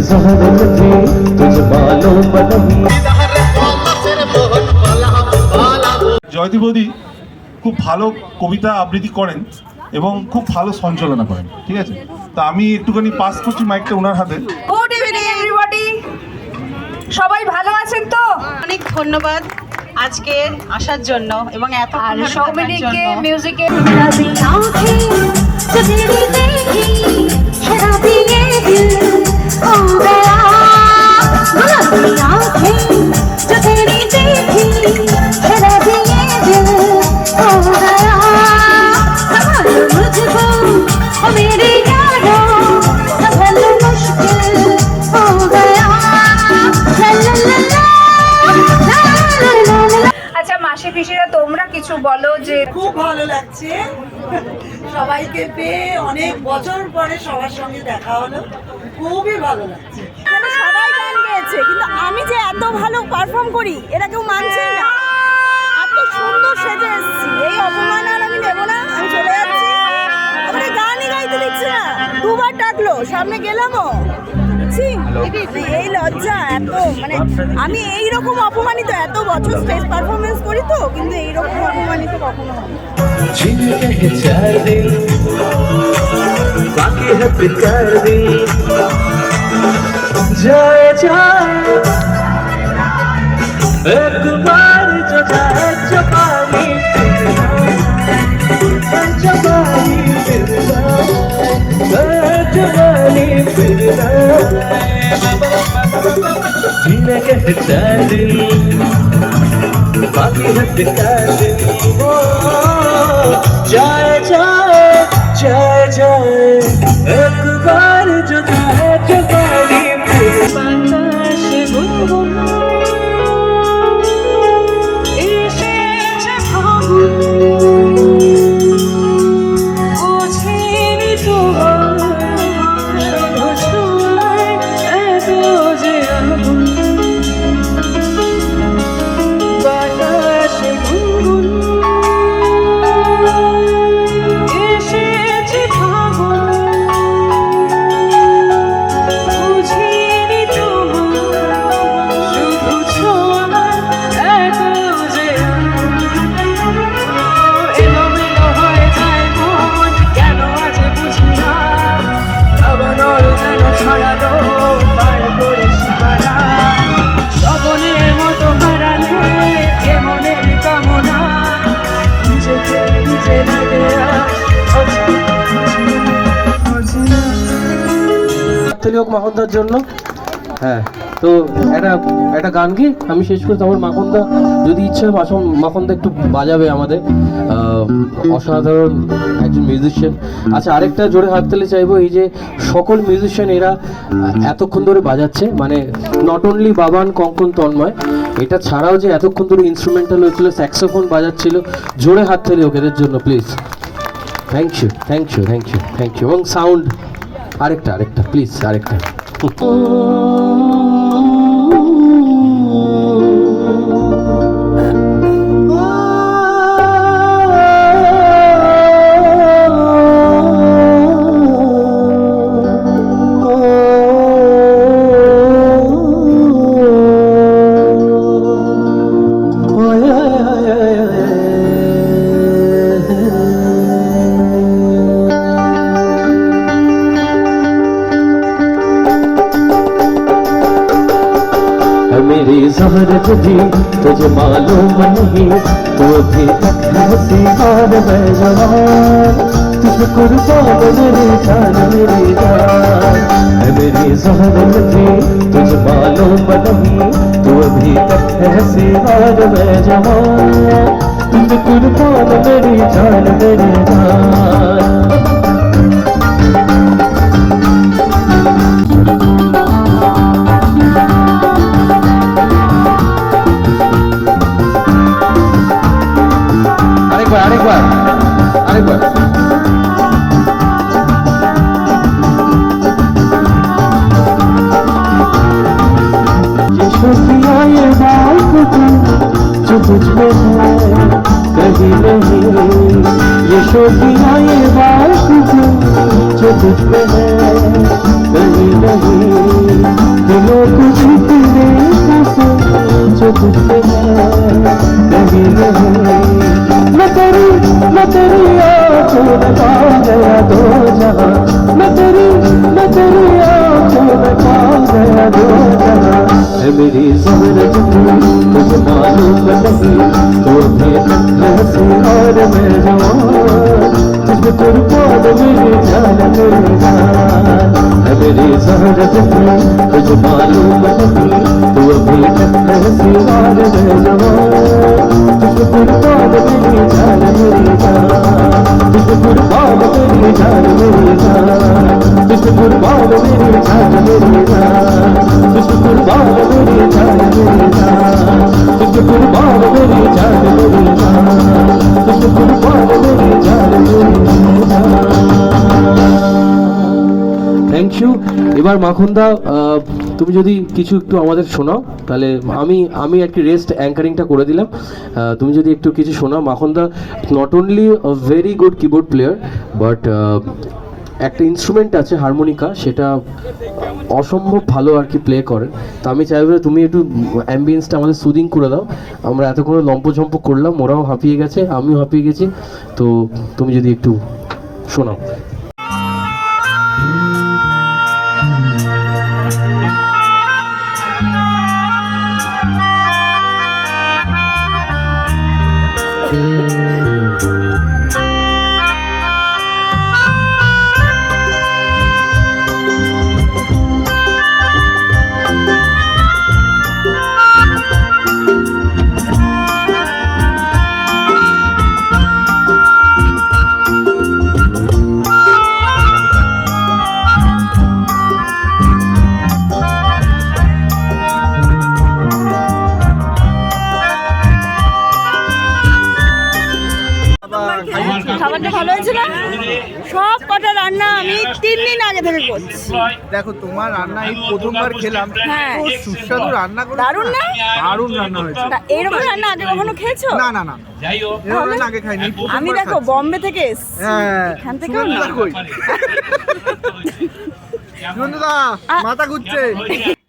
जहर लगी तुझ मालूम नहीं জয়তী বৌদি খুব ভালো কবিতা আবৃত্তি করেন এবং খুব ভালো সঞ্চালনা করেন ঠিক আছে তা আমি একটুখানি পাস করছি মাইকটা ওনার হাতে গুড ইভিনিং এভরিবডি সবাই ভালো আছেন তো অনেক ধন্যবাদ আজকে আসার জন্য এবং এত আর সৌমিনীকে মিউজিকে কিছু বলো যে খুব ভালো লাগছে। সবাইকে পেয়ে অনেক বছর পরে সবার সঙ্গে দেখা হলো। খুবই ভালো লাগছে। সবাই গান গেয়েছে কিন্তু আমি যে এত ভালো পারফর্ম করি এটা কেউ মানছে না। এত সুন্দর সেজে এসেছি। এই অপমান আর আমি নেব না আমি চলে যাচ্ছি। আমার গানই গাইতে দিচ্ছে না। দুবার ডাকলো সামনে গেলামও। ছি, এই লজ্জা এত মানে আমি এই রকম অপমানিত এত বছর স্টেজ পারফরমেন্স করি তো কিন্তু এই রকম অপমানিত কখনো হয় जीना कहता दिल बाकी है बिता दिल जाए হাততালি হোক মাখনদার জন্য। হ্যাঁ তো একটা একটা গান কি? আমি শেষ করে তারপর মাখনদা যদি ইচ্ছে হয় মাখন মাখনদা একটু বাজাবে আমাদের। অসাধারণ একজন মিউজিশিয়ান আচ্ছা আরেকটা জোরে হাততালি চাইব, এই যে সকল মিউজিশিয়ান এরা এতক্ষণ ধরে বাজাচ্ছে মানে নট অনলি বাবান, কঙ্কন, তন্ময়, এটা ছাড়াও যে এতক্ষণ ধরে ইনস্ট্রুমেন্টাল হয়েছিল স্যাক্সোফোন বাজাচ্ছিল, জোরে হাততালি হোক এদের জন্য please thank you thank you thank you thank you এবং সাউন্ড আরেকটা আরেকটা প্লিজ আরেকটা। जहर जी तुझे मालूम नहीं तू भी हँसी और मैं जवान तुझे कुर्बान मेरी जान मेरी जान। मेरी जहर जी तुझे मालूम नहीं तू भी हँसी और मैं जवान तुझे कुर्बान मेरी जान मेरी जान। बात जो है नहीं कुछ तेरे कसम जो तुझसे है कहीं नहीं मैं तेरी मैं तेरी आँखों में गया दो जहाँ मैं तेरी मैं तेरी आँखों में गया दो जहाँ है मेरी जहरत तुझे मालूम नहीं तो भी हँसी और मैं जवान तुझे कुर्बान मेरी जान मेरी जान है मेरी जहरत तुझे मालूम नहीं तू अभी तक हंसी और मैं जवान तुझे कुर्बान मेरी जान मेरी जान तुझे कुर्बान मेरी जान मेरी जान तुझे कुर्बान मेरी जान এবার মাখনদা তুমি যদি কিছু একটু আমাদের শোনাও, তাহলে আমি আমি কি রেস্ট অ্যাঙ্কারিংটা করে দিলাম। তুমি যদি একটু কিছু শোনাও, মাখনদা not only very good keyboard player but একটা ইনস্ট্রুমেন্ট আছে হারমোনিকা সেটা অসম্ভব ভালো আর কি প্লে করেন তো আমি চাইব তুমি একটু অ্যাম্বিয়েন্সটা আমাদের সুদিং করে দাও। আমরা এতক্ষণ লম্পঝম্প করলাম, ওরাও হাঁপিয়ে গেছে, আমিও হাঁপিয়ে গেছি। তো তুমি যদি একটু শোনাও। খাবারটা ভালো হয়েছিল সব কটা রান্না আমি তিন দিন আগে থেকে করছি। দেখো তোমার রান্না এই প্রথমবার খেলাম হ্যাঁ। সুস্বাদু রান্না করে দারুণ না? দারুণ রান্না হয়েছে। এরকম রান্না আগে কখনো খেয়েছো? না না না আগে খাইনি আমি দেখো। বম্বে থেকে এসছি। হ্যাঁ এখান থেকেও সুগন্ধা না। মাথা ঘুরছে।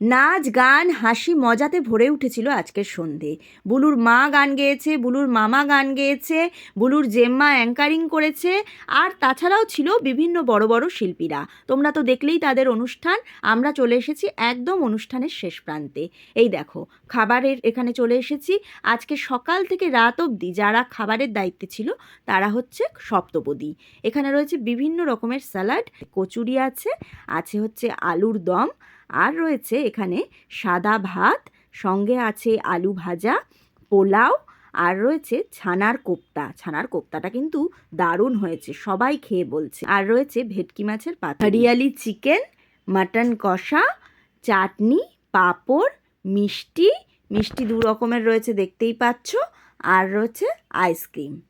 নাচ, গান, হাসি মজাতে ভরে উঠেছিল আজকের সন্ধে। বুলুর মা গান গেয়েছে, বুলুর মামা গান গেয়েছে, বুলুর জেম্মা অ্যাঙ্কারিং করেছে, আর তাছাড়াও ছিল বিভিন্ন বড় বড় শিল্পীরা। তোমরা তো দেখলেই তাদের অনুষ্ঠান। আমরা চলে এসেছি একদম অনুষ্ঠানের শেষ প্রান্তে। এই দেখো, খাবারের এখানে চলে এসেছি। আজকে সকাল থেকে রাত অবধি যারা খাবারের দায়িত্বে ছিল, তারা হচ্ছে সপ্তপদী। এখানে রয়েছে বিভিন্ন রকমের স্যালাড, কচুরি আছে আছে হচ্ছে আলুর দম আর রয়েছে এখানে সাদা ভাত, সঙ্গে আছে আলু ভাজা, পোলাও, আর রয়েছে ছানার কোপ্তা। ছানার কোপ্তাটা কিন্তু দারুণ হয়েছে, সবাই খেয়ে বলছে। আর রয়েছে ভেটকি মাছের পাতা হরিয়ালি চিকেন, মাটন কষা, চাটনি, পাঁপড়, মিষ্টি। মিষ্টি দু রকমের রয়েছে, দেখতেই পাচ্ছ। আর রয়েছে আইসক্রিম।